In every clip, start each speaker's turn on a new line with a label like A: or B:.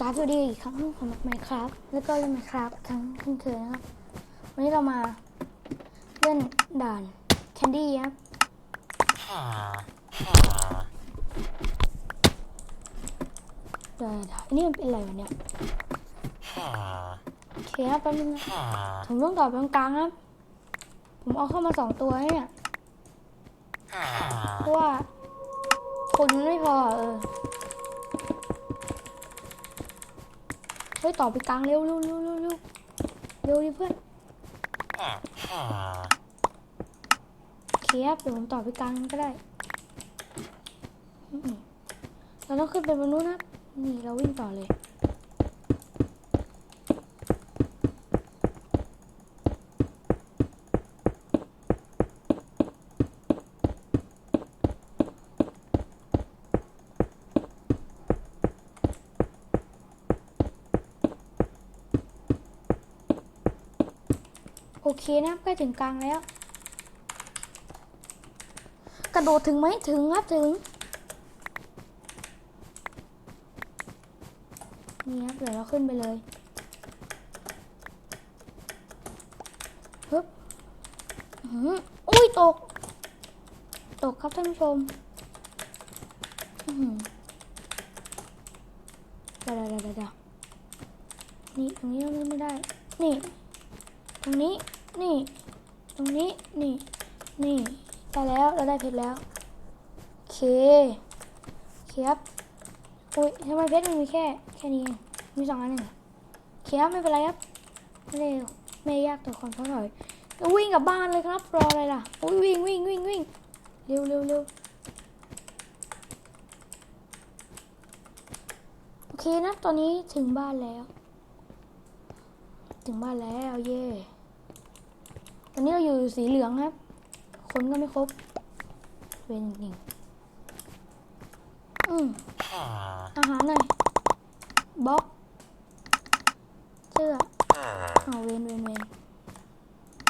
A: กราฟสวัสดีอีกครั้งสำหรับไมครับแล้วก็เล่นไมครับครั้งเช่นเคยนะครับ วันนี้เรามาเล่นด่านแคนดี้ครับเดี๋ยวอันนี้มันเป็นอะไรวะเนี่ยโอเคครับแป๊บนึงนะผมต้องตอบตรงกลางครับ ผมเอาเข้ามาสองตัวเนี่ยเพราะว่าคนมันไม่พอเออ ฮ้ยต่อไปกลางเร็วเร็วเร็วเร็วเร็วเร็วดิเพื่อนเคียบเดี๋ยวผมต่อไปกลางก็ได้เราต้องขึ้นไปบนนู้นนะนี่เราวิ่งต่อเลย เคนะครับใกล้ถึงกลางแล้ว กระโดดถึงไหมถึงครับถึงนี่ครับเดี๋ยวเราขึ้นไปเลยฮึบอุ้ยตก ตกครับท่านผู้ชมเดี๋ยวเดี๋ยวเดี๋ยวเดี๋ยวนี่ตรงนี้เราไม่ได้ นี่ ตรงนี้ นี่ ตรงนี้ นี่ นี่ ได้แล้ว เราได้เพชรแล้ว โอเคเคครับอุ้ยทำไมเพชรมันมีแค่ แค่นี้เองมีสองอันหนึ่งเคครับไม่เป็นไรครับไม่ได้ไม่ยากต่อความท้าทายแล้ววิ่งกลับบ้านเลยครับ รออะไรล่ะอุ้ยวิ่งวิ่งวิ่งวิ่งเร็วเร็วเร็วโอเคนะ ตอนนี้ถึงบ้านแล้ว ถึงบ้านแล้ว เย่ ตอนนี้เราอยู่สีเหลืองครับ คนก็ไม่ครบเวนจริงๆอืมอาหารหน่อยบล็อกเสื้อเอาเวนเวนเวน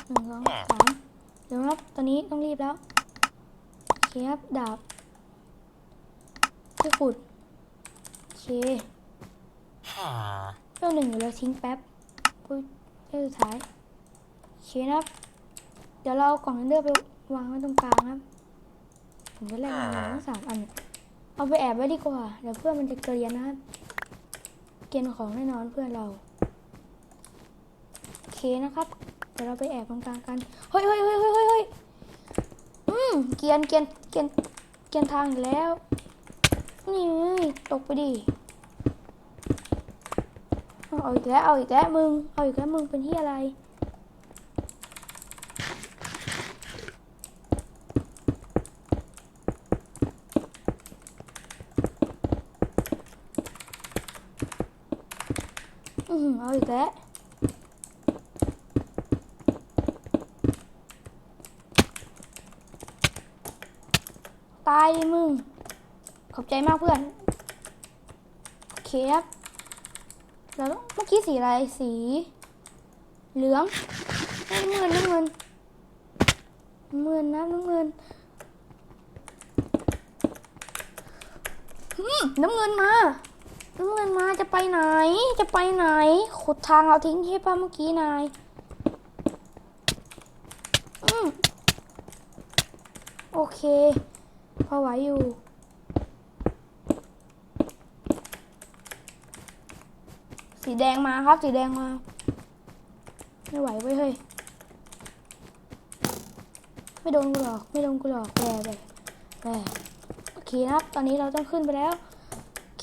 A: หนึ่งสองสามเดี๋ยวนะครับตอนนี้ต้องรีบแล้วโอเคครับดาบที่ขุดโอเคเรื่องหนึ่งเดี๋ยวเราทิ้งแป๊บอุ้ยเรื่องสุดท้ายโอเคนะครับเดี๋ยวเรากล่องเรนเดอร์ไปวางไว้ตรงกลางครับ ผมจะแลกมาทั้งสามอัน เอาไปแอบไว้ดีกว่า เดี๋ยวเพื่อนมันจะเกลียนนะครับ เกลียนของแน่นอนเพื่อนเรา โอเคนะครับ เดี๋ยวเราไปแอบตรงกลางกัน เฮ้ยเฮ้ยเฮ้ยเฮ้ยเฮ้ยเฮ้ยอืม เกลียนเกลียนเกลียนเกลียนทางอีกแล้ว นี่ตกไปดิ เอาเอาอีกแล้ว เอาอีกแล้วมึง เอาอีกแล้วมึงเป็นที่อะไร อือหือเอาอีกแล้วตายมึง ขอบใจมากเพื่อน โอเคครับ แล้วเมื่อกี้สีอะไร สี เหลืองน้ำเงินน้ำเงินน้ำเงินนะน้ำเงินน้ำเงินมา น้ำเงินมาจะไปไหน จะไปไหน ขุดทางเอาทิ้งใช่ปะเมื่อกี้นายอืมโอเค พอไหวอยู่สีแดงมาครับสีแดงมา ไม่ไหวเว้ยเฮ้ยไม่โดนกูหรอก ไม่โดนกูหรอกแหวแหวแหวโอเคนะครับ ตอนนี้เราต้องขึ้นไปแล้ว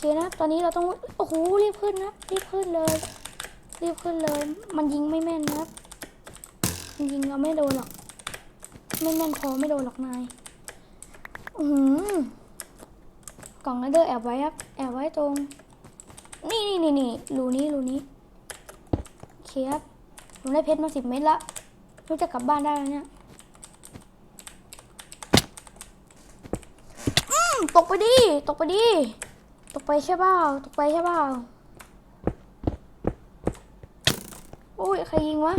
A: คนะ ตอนนี้เราต้อง โอ้โห รีบขึ้นนะ รีบขึ้นเลย รีบขึ้นเลย มันยิงไม่แม่นนะมันยิงเราไม่โดนหรอก ไม่แม่นพอไม่โดนหรอกนาย อือหือกล่องนั้นเดอร์แอบไว้ครับ แอบไว้ตรง นี่นี่นี่นี่รูนี้รูนี้โอเคครับผมได้เพชรมาสิบเม็ดละรู้จะกลับบ้านได้แล้วเนี่ยอืมตกไปดิ ตกไปดิ ตกไปใช่เปล่าตกไปใช่เปล่าอุ้ยใครยิงวะ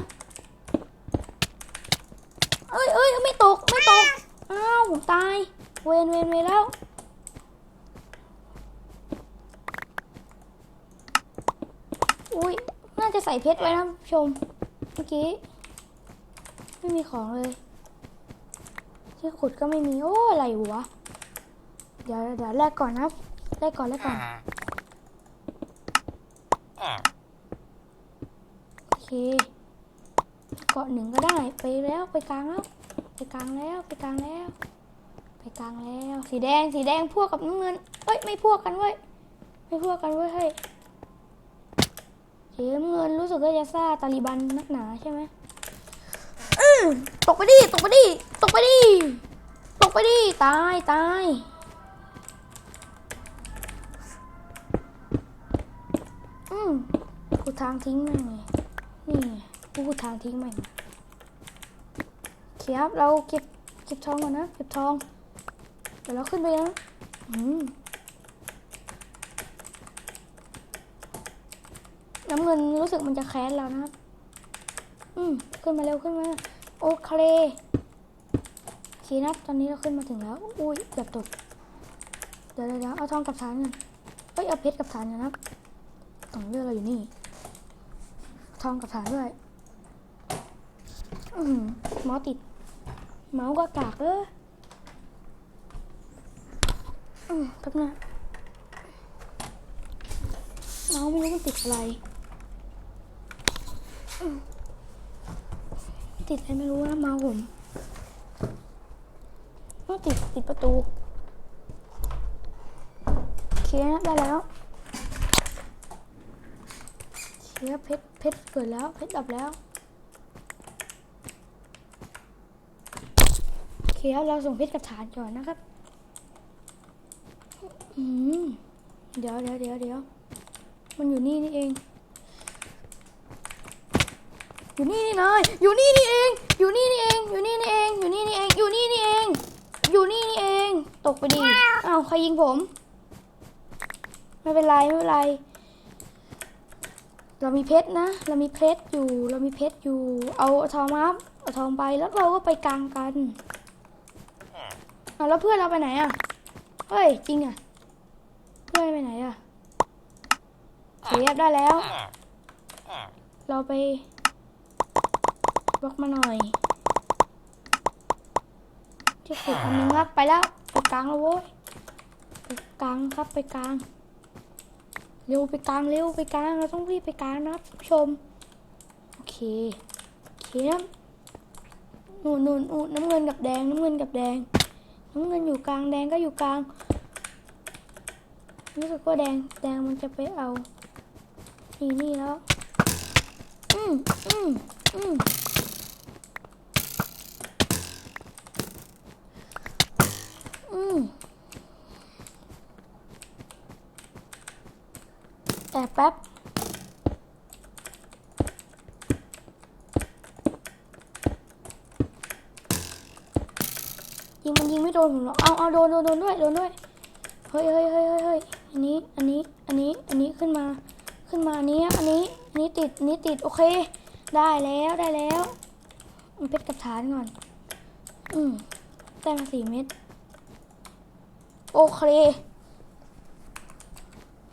A: เอ้ยเอ้ยไม่ตกไม่ตกอ้าวผมตาย เวนเวนเวนแล้วอุ้ยน่าจะใส่เพชรไว้นะชมเมื่อกี้ ไม่มีของเลย ที่ขุดก็ไม่มีโอ้อะไรวะเดี๋ยวเดี๋ยวแลกก่อนนะ แลกก่อนแลกก่อนโอเคเกาะหนึ่งก็ได้ไปแล้วไปกลางแล้วไปกลางแล้วไปกลางแล้ว ไปกลางแล้ว สีแดงสีแดงพวกกับน้ำเงินเอ้ยไม่พวกกันเว้ยไม่พวกกันเว้ยเฮ้ยสีน้ำเงินรู้สึกว่าจะซ่าตาลีบันนักหนาใช่ไหมอื้อตกไปดิตกไปดิตกไปดิตกไปดิตายตายางทิ้งแม่งไงนี่กูทางทิ้งแม่งโอเคครับเราเก็บเก็บทองก่อนนะเก็บทองเดี๋ยวเราขึ้นไปนะอืมน้ำเงินรู้สึกมันจะแค้นเรานะครับ อืม ขึ้นมาเร็วขึ้นมา โอเคโอเคนะตอนนี้เราขึ้นมาถึงแล้ว อุ้ยเกือบตก เดี๋ยวเดี๋ยวเอาทองกับฐานกันเอ้ย เอาเพชรกับฐานกันนะครับสองเรื่องเราอยู่นี่ ทองกับฐานด้วยอืมเมาส์ติด เมาส์ก็กากเอออืมแป๊บนะเมาส์ไม่รู้มันติดอะไรติดอะไรไม่รู้นะเมาส์ผมต้องติดติดประตู โอเคนะได้แล้ว เคเพชรเพชรเกิดแล้วเพชรดับแล้วโอเคครับเราส่งเพชรกับฐานก่อนนะครับอืมเดี๋ยวเดี๋ยวเดี๋ยวเดี๋ยวมันอยู่นี่นี่เอง อยู่นี่นี่เลยอยู่นี่นี่เอง อยู่นี่นี่เอง อยู่นี่นี่เอง อยู่นี่นี่เอง อยู่นี่นี่เอง อยู่นี่นี่เอง ตกไปดิอ้าวใครยิงผม ไม่เป็นไรไม่เป็นไร เรามีเพชรนะ เรามีเพชรอยู่ เรามีเพชรอยู่ เอาทองมาครับเอาทองไป แล้วเราก็ไปกลางกันเอาแล้วเพื่อนเราไปไหนอะ เฮ้ย จริงอะ เพื่อนไปไหนอะเสียบได้แล้ว เราไปบล็อกมาหน่อย ที่ขุดอันนึงครับ ไปแล้ว ไปกลางแล้วโว้ย ไปกลางครับ ไปกลาง เร็วไปกลางเร็วไปกลางเราต้องรีบไปกลางนะครับผู้ชม โอเคโอเคครับนู่นนูนนู่นน้ำเงินกับแดงน้ำเงินกับแดงน้ำเงินอยู่กลางแดงก็อยู่กลางรู้สึกว่าแดงแดงมันจะไปเอานี่นี่แล้วอืมอืมอืมอืม แต่แป๊บยิงมันยิงไม่โดนผมหรอกเอาเอาโดนโดนโดนด้วยโดนด้วย เฮ้ยเฮ้ยเฮ้ยเฮ้ยเฮ้ยอันนี้ อันนี้ อันนี้ อันนี้ขึ้นมา ขึ้นมา อันนี้ อันนี้ อันนี้ติด อันนี้ติด โอเค ได้แล้ว ได้แล้ว มันเพชรกับฐานก่อน อืมได้มาสี่เม็ด โอเค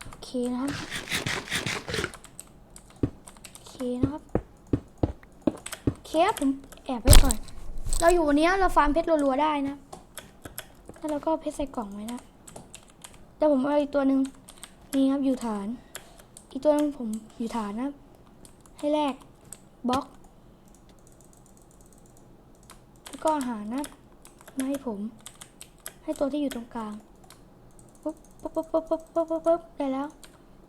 A: โอเคนะครับ คนะครับเคคผมแอบไว้ก่อน เราอยู่เนี้ยเราฟาร์มเพชรรัวๆได้นะแล้วเราก็เพชรใส่กล่องไว้นะแต่ผมเอาอีกตัวหนึ่งนี่ครับอยู่ฐาน อีกตัวนึงผมอยู่ฐานนะให้แลกบล็อกแล้วก็หานะมาให้ผม ให้ตัวที่อยู่ตรงกลางปุ๊บปุ๊บปุ๊บปุ๊บปุ๊บปุ๊บได้แล้ว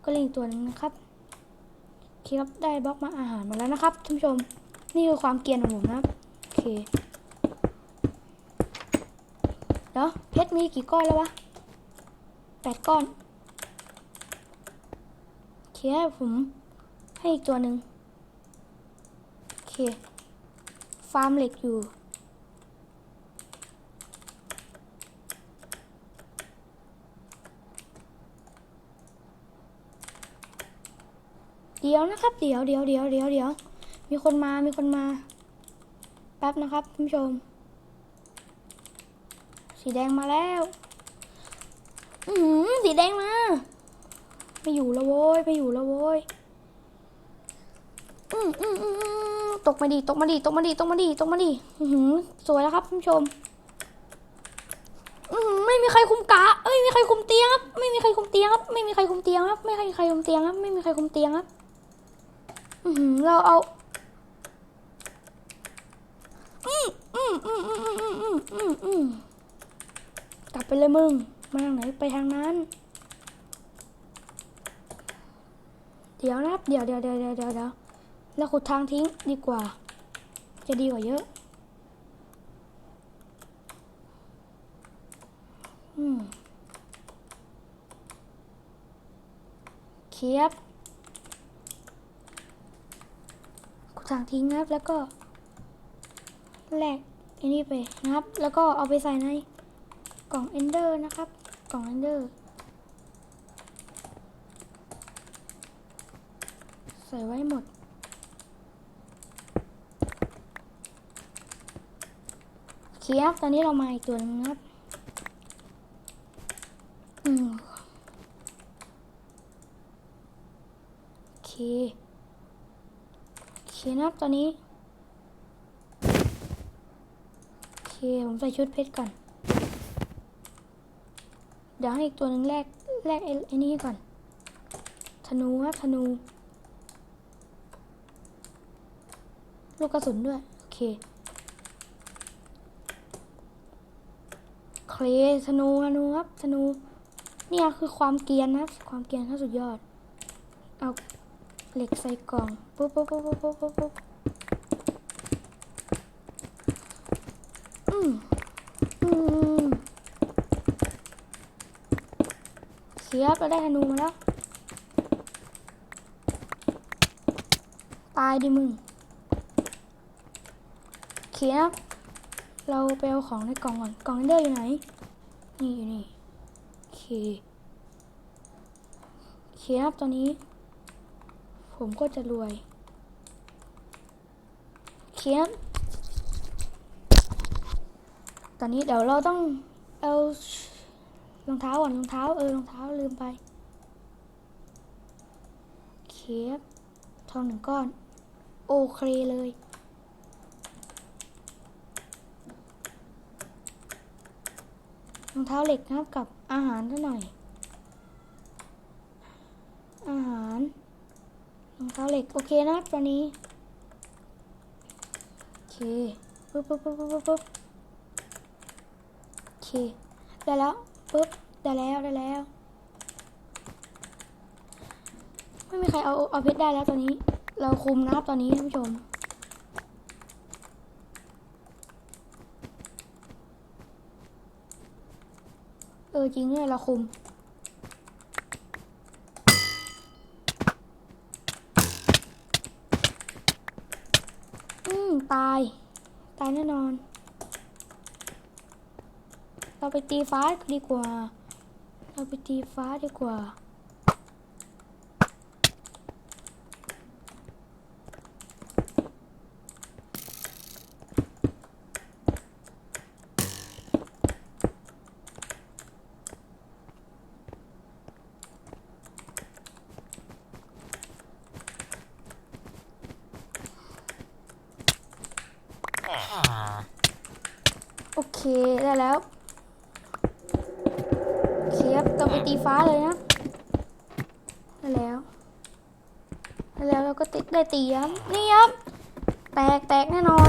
A: ก็เลี้ยงตัวนึงนะครับ อเคครับได้บล็อกมาอาหารมาแล้วนะครับท่านผู้ชม นี่คือความเกรียนของผมนะครับโอเคเดี๋ยวเพชรมีกี่ก้อนแล้ววะแปดก้อนโอเคผมให้อีกตัวหนึ่งโอเค ฟาร์มเหล็กอยู่ เดี๋ยวนะครับ เดี๋ยวเดี๋ยวเดี๋ยวเดี๋ยวเดี๋ยวมีคนมา มีคนมา แป๊บนะครับท่านผู้ชม สีแดงมาแล้ว อือหือสีแดงมา ไม่อยู่แล้วโว้ย ไม่อยู่แล้วโว้ย อืมอืมอืมอืมตกมาดี ตกมาดี ตกมาดี ตกมาดี ตกมาดี อื้อหือสวยแล้วครับท่านผู้ชม อื้อหือไม่มีใครคุมกะเอ้ย ไม่มีใครคุมเตียงครับ ไม่มีใครคุมเตียงครับ ไม่มีใครคุมเตียงครับ ไม่มีใครคุมเตียงครับ ไม่มีใครคุมเตียงครับ เราเอาออกลับไปเลยมึง มาทางไหนไปทางนั้น เดี๋ยวนะเดี๋ยวเดี๋ยวเดี๋ยวเดี๋ยวเดี๋ยวล้วขุดทางทิ้งดีกว่า จะดีกว่าเยอะเคียบ ขุดทางทิ้งนะครับ แล้วก็แลกอันนี้ไปนะครับ แล้วก็เอาไปใส่ในกล่องเอนเดอร์นะครับ กล่องเอนเดอร์ใส่ไว้หมด โอเคครับ ตอนนี้เรามาอีกตัวหนึงครับ อืม โอเค โอ เคนะครับตอนนี้โอเคผมใส่ชุดเพชรก่อน เดี๋ยวให้อีกตัวหนึ่งแลกแลกไอ้นี่ก่อน ธนูครับธนู ลูกกระสุนด้วย โอเคเคลธนูธนูครับธนู เนี่ยคือความเกียนนะครับความเกียนขั้นสุดยอด เอา เหล็กใส่กล่องปุ๊บปุ๊บปุ๊บปุ๊บปุ๊บปุ๊บปุ๊บอืมอืมเสียบเราได้ธนูมาแล้ว ตายดิมึงเขียบเราไปเอาของในกล่องก่อน กล่องเอนเดอร์อยู่ไหน นี่อยู่นี่โอเคโอเคครับตอนนี้ ผมก็จะรวยเคครับตอนนี้เดี๋ยวเราต้องเอารองเท้าก่อนรองเท้าเออรองเท้าลืมไป เคครับทองหนึ่งก้อน โอเคเลย รองเท้าเหล็กนะครับกับอาหารซะหน่อย อาหารรอง เท้าเหล็ก โอเคนะครับตอนนี้ โอเคปุ๊บปุ๊บปุ๊บปุ๊บปุ๊บปุ๊บโอเค ได้แล้วปุ๊บได้แล้วได้แล้ว ไม่มีใครเอาเอาเพชรได้แล้วตอนนี้ เราคุมนะครับตอนนี้ท่านผู้ชมเออจริงเนี่ยเราคุม อืม ตาย ตายแน่นอน เราไปตีฟ้าดีกว่า เราไปตีฟ้าดีกว่า โอเค ได้แล้วโอเคครับเราไปตีฟ้าเลยนะได้แล้วได้แล้วเราก็ติดได้ตีครับนี่ครับ แตกแตกแน่นอน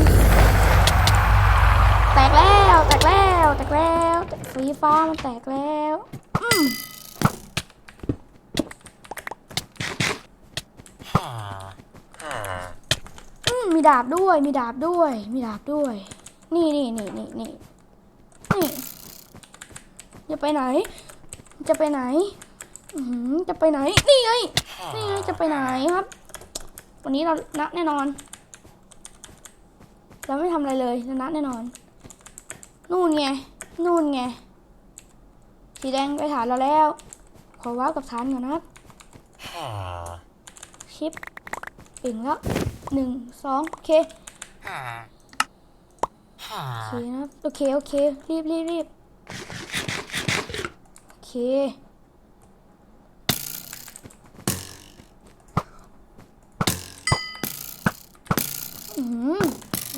A: แตกแล้วแตกแล้วแตกแล้วสีฟ้ามันแตกแล้วอืมอืมมีดาบด้วย มีดาบด้วย มีดาบด้วย นี่นี่นี่นี่นี่นี่จะ ไปไหน จะไปไหนอือหือจะไปไหน นี่ไง นี่ไง จะไปไหนครับ วันนี้เรานัดแน่นอน เราไม่ทำอะไรเลยเรานัดแน่นอน นู่นไง นู่นไง สีแดงไปฐานเราแล้ว ขอว้าวกับฐานก่อนนะครับชิปปิ่งแล้วหนึ่งสองโอเคโอเคนะครับโอเค โอเค รีบรีบรีบโอเคโอืม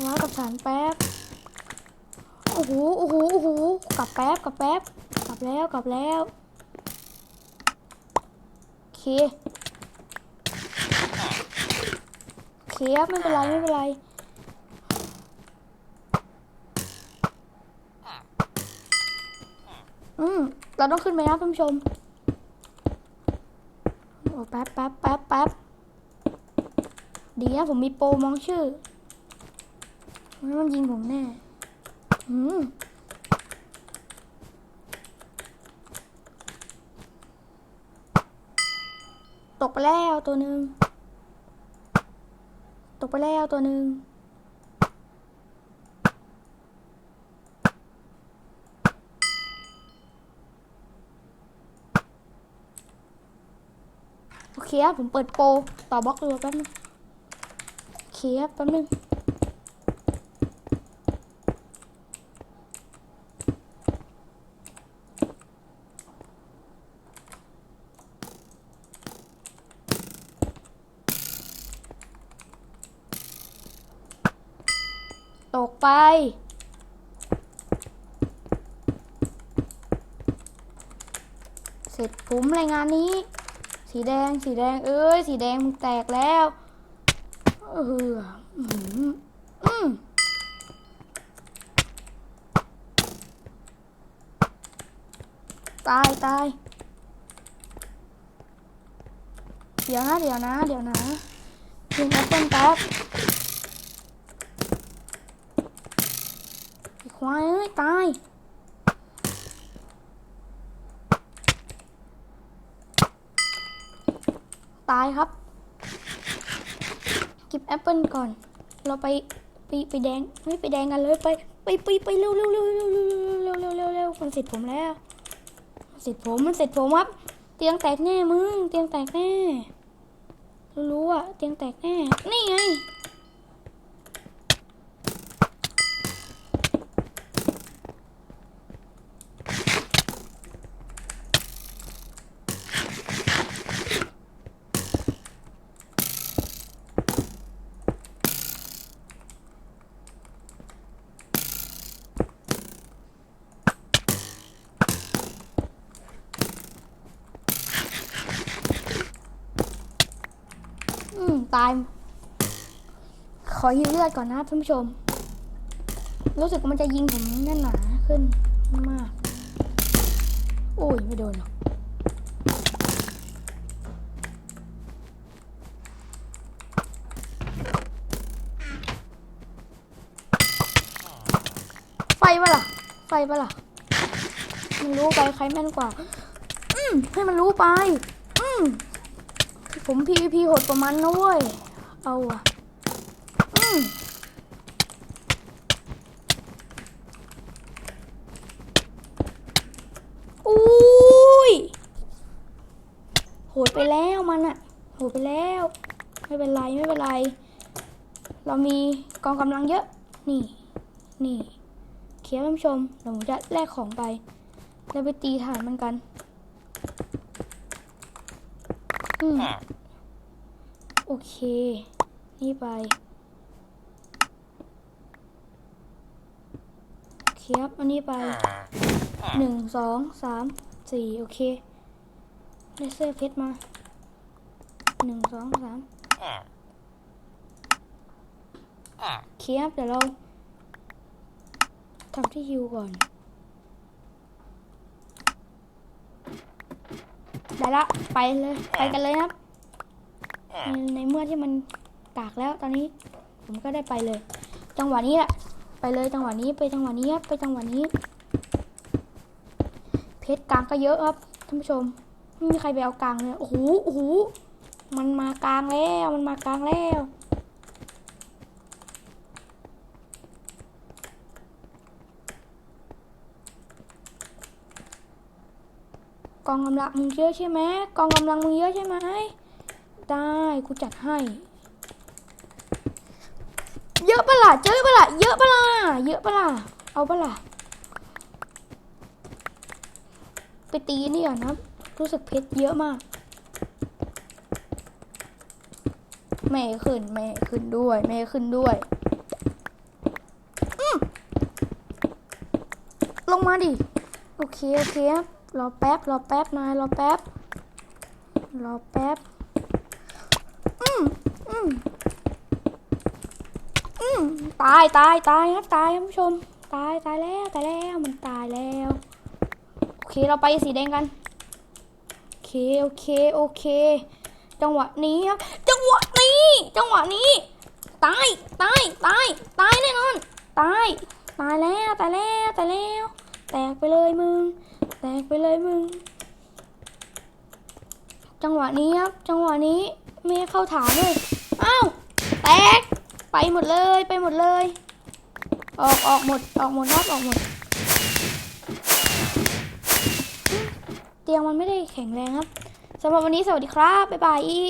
A: ว้ากับฐานแป๊บ โอ้โห โอ้โห โอ้โห กลับแป๊บ กลับแป๊บ กลับแล้ว กลับแล้วโอเคโอเคครับไม่เป็นไร ไม่เป็นไร เราต้องขึ้นไปนะท่านผู้ชม โอ้แป๊บแป๊บแป๊บแป๊บดีนะผมมีโปรมองชื่อมันมันยิงผมแน่ อืมตกไปแล้วตัวหนึ่งตกไปแล้วตัวหนึ่ง ครับผมเปิดโปรต่อบล็อกเรือแป๊บนึงโอเคครับแป๊บนึงตกไปเสร็จผมรายงานนี้ สีแดงสีแดงเอ้ยสีแดงมึงแตกแล้วเอออืมอืมตายตายเดี๋ยวนะเดี๋ยวนะเดี๋ยวนะกินแอปเปิ้ลแป๊บควายเอ้ยตาย ตายครับ เก็บแอปเปิลก่อน เราไปไปไปแดงไม่ไปแดงกันเลยไปไปไปไปเร็วเร็วเร็วเร็วเร็วเร็วเร็วเร็วมันเสร็จผมแล้วมันเสร็จผมมันเสร็จผมครับ เตียงแตกแน่มึง เตียงแตกแน่รู้อะเตียงแตกแน่ นี่ไง ตาย ขอยืมเลือดก่อนนะท่านผู้ชม รู้สึกว่ามันจะยิงผมแน่นหนาขึ้นมาก โอ้ยไม่โดนหรอกไฟปะล่ะ ไฟปะล่ะ มันรู้ไปใครแม่นกว่า อืมให้มันรู้ไป อืม ผม PVP โหดประมาณนะเว้ย เอาอะอืมอุ้ย โหดไปแล้วมันอะโหดไปแล้ว ไม่เป็นไร ไม่เป็นไร เรามีกองกำลังเยอะ นี่ นี่เคียร์ท่านผู้ชมเดี๋ยวผมจะแลกของไป แล้วไปตีฐานมันกัน อืม โอเค นี่ไป โอเคครับ อันนี้ไปหนึ่งสองสามสี่โอเคได้เสื้อเพชรมาหนึ่งสองสามโอเคครับเดี๋ยวเราทำที่ฮิวก่อน ได้ละ ไปเลย ไปกันเลยครับ ในเมื่อที่มันกากแล้วตอนนี้ผมก็ได้ไปเลย จังหวะนี้แหละไปเลยจังหวะนี้ไปจังหวะนี้ครับไปจังหวะนี้ เพชรกลางก็เยอะครับท่านผู้ชมไม่มีใครไปเอากลางเลยโอ้โหโอ้โหมันมากลางแล้วมันมากลางแล้วกองกำลังมึงเยอะใช่ไหมกองกำลังมึงเยอะใช่ไหม ได้กูจัดให้ เยอะปะล่ะเจอปะล่ะเยอะปะล่ะเยอะปะล่ะเอาปะล่ะไปตีนี่ก่อนนะรู้สึกเพชรเยอะมากไม่ขึ้นไม่ขึ้นด้วยไม่ขึ้นด้วยลงมาดิ โอเค โอเค รอแป๊บ รอแป๊บ นาย รอแป๊บ รอแป๊บ อืมตายตายตายครับตายครับผู้ชม ตายตายแล้วตายแล้วมันตายแล้ว โอเคเราไปสีแดงกัน โอเคโอเคโอเค จังหวะนี้ครับ จังหวะนี้ จังหวะนี้ตายตายตายตายแน่นอนตายตายแล้วตายแล้วตายแล้ว แตกไปเลยมึง แตกไปเลยมึง จังหวะนี้ครับ จังหวะนี้ไม่เข้าฐานเลย อ้าวแตกไปหมดเลยไปหมดเลย ออกออกหมดออกหมดครับออกหมด เตียงมันไม่ได้แข็งแรงครับสำหรับวันนี้สวัสดีครับ บ๊ายบายอี